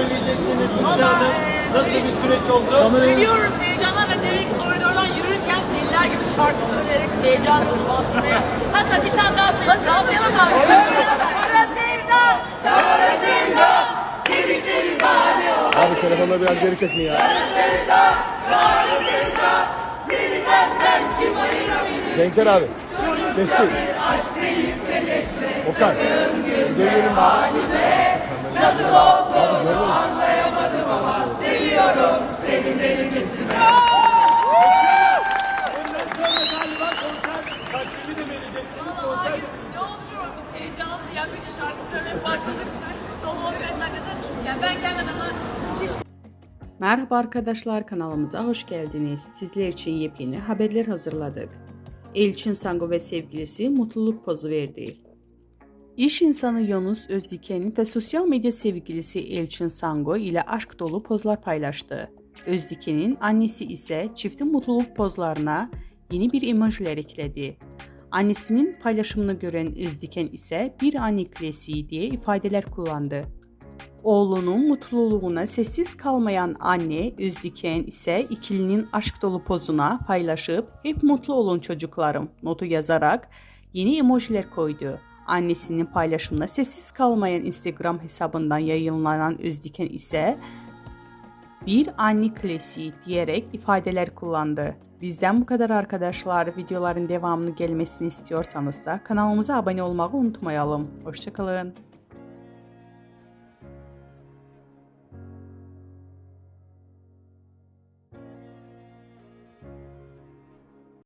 söyleyeceksiniz e, Nasıl bir süreç oldu? Ölüyoruz heyecandan ve demin koridordan yürürken deliler gibi şarkı söyleyerek heyecan bastırmaya. Hatta bir tane daha söyle. Sallayalım abi. Kara sevda. Kara sevda. Abi telefonları biraz geri çekin ya. Cenker abi. Kestik. Okan. Geri gelin abi. Seni delicesine. Ondan sonra galiba konser takvimi de vereceksiniz. Valla Konser abi ne oluyor biz heyecanlı yani bir şarkı söylemeye başladık. Son 15 dakikada yani ben kendi adıma müthiş Merhaba arkadaşlar kanalımıza hoş geldiniz. Sizler için yepyeni haberler hazırladık. Elçin Sango ve sevgilisi mutluluk pozu verdi. İş insanı Yunus Özdiken ve sosyal medya sevgilisi Elçin Sango ile aşk dolu pozlar paylaştı. Özdiken'in annesi ise çiftin mutluluk pozlarına yeni bir emojiler ekledi. Annesinin paylaşımını gören Özdiken ise bir anne diye ifadeler kullandı. Oğlunun mutluluğuna sessiz kalmayan anne Özdiken ise ikilinin aşk dolu pozuna paylaşıp hep mutlu olun çocuklarım notu yazarak yeni emojiler koydu. Annesinin paylaşımına sessiz kalmayan Instagram hesabından yayınlanan Özdiken ise bir anne klasiği diyerek ifadeler kullandı. Bizden bu kadar arkadaşlar. Videoların devamını gelmesini istiyorsanız da kanalımıza abone olmayı unutmayalım. Hoşçakalın.